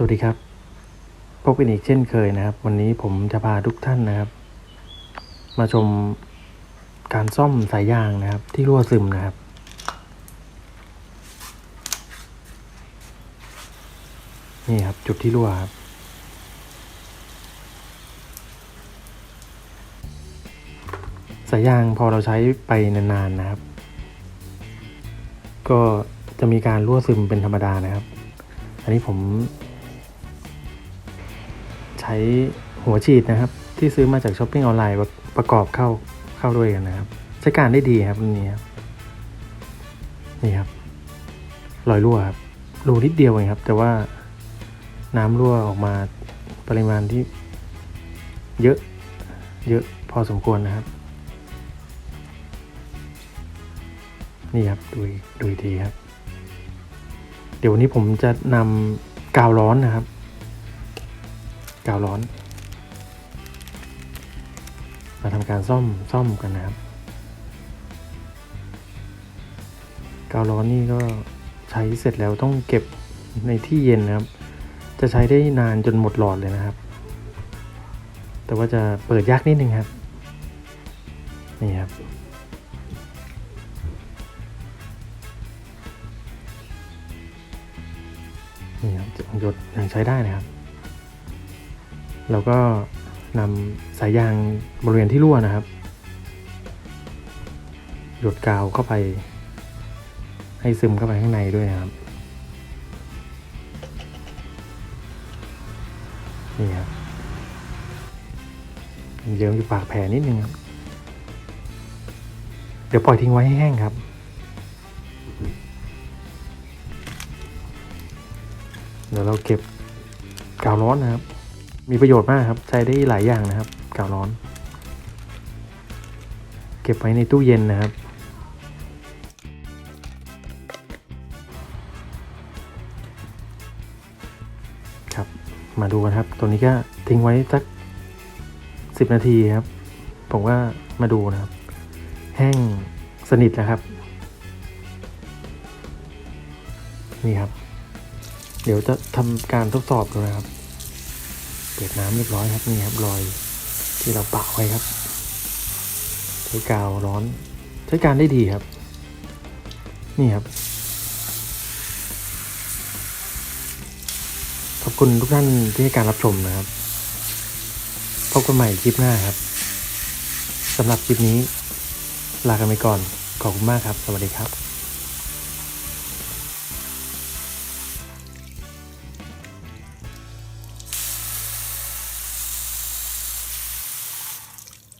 สวัสดีครับ พบกันอีกเช่นเคยนะครับ วันนี้ผมจะพาทุกท่านนะครับ มาชมการซ่อมสายยางนะครับ ที่รั่วซึมนะครับ นี่ครับจุดที่รั่วครับ สายยางพอเราใช้ไปนานๆนะครับ ก็จะมีการรั่วซึมเป็นธรรมดานะครับ อันนี้ผม ใช้หัวฉีดนะครับ ที่ซื้อมาจากช้อปปิ้งออนไลน์ประกอบเข้าเข้าด้วยกันนะครับ ใช้การได้ดีครับรุ่นนี้ครับนี่ครับรอยรั่วครับรูนิดเดียวเองครับ แต่ว่าน้ำรั่วออกมาปริมาณที่เยอะเยอะพอสมควรนะครับ นี่ครับดูดูอีกทีครับ เดี๋ยววันนี้ผมจะนำกาวร้อนนะครับ กาวร้อน มาทำการซ่อมซ่อมกันนะครับ กาวร้อนนี่ก็ใช้เสร็จแล้วต้องเก็บในที่เย็นนะครับ จะใช้ได้นานจนหมดหลอดเลยนะครับ แต่ว่าจะเปิดยากนิดนึงครับ นี่ครับนี่ครับหยดยังใช้ได้นะครับ แล้วก็นำสายยางบริเวณที่รั่วนะครับ หยดกาวเข้าไป ให้ซึมเข้าไปข้างในด้วยนะครับนี่ครับเยิ้มอยู่ปากแผลนิดนึงครับ เดี๋ยวปล่อยทิ้งไว้ให้แห้งครับ เดี๋ยวเราเก็บกาวร้อนนะครับ มีประโยชน์มากครับใช้ได้หลายอย่างนะครับกาวร้อน เก็บไว้ในตู้เย็นนะครับ ครับมาดูกันครับ ตัวนี้ก็ทิ้งไว้สักสิบนาทีครับ ผมว่ามาดูนะครับ แห้งสนิทแล้วครับ นี่ครับ เดี๋ยวจะทำการทดสอบดูนะครับ เปิดน้ำเรียบร้อยครับนี่ครับรอยที่เราปะไว้ครับใช้กาวร้อนใช้การได้ดีครับ นี่ครับ ขอบคุณทุกท่านที่ให้การรับชมนะครับ พบกันใหม่คลิปหน้าครับสำหรับคลิปนี้ ลากันไปก่อน ขอบคุณมากครับ สวัสดีครับ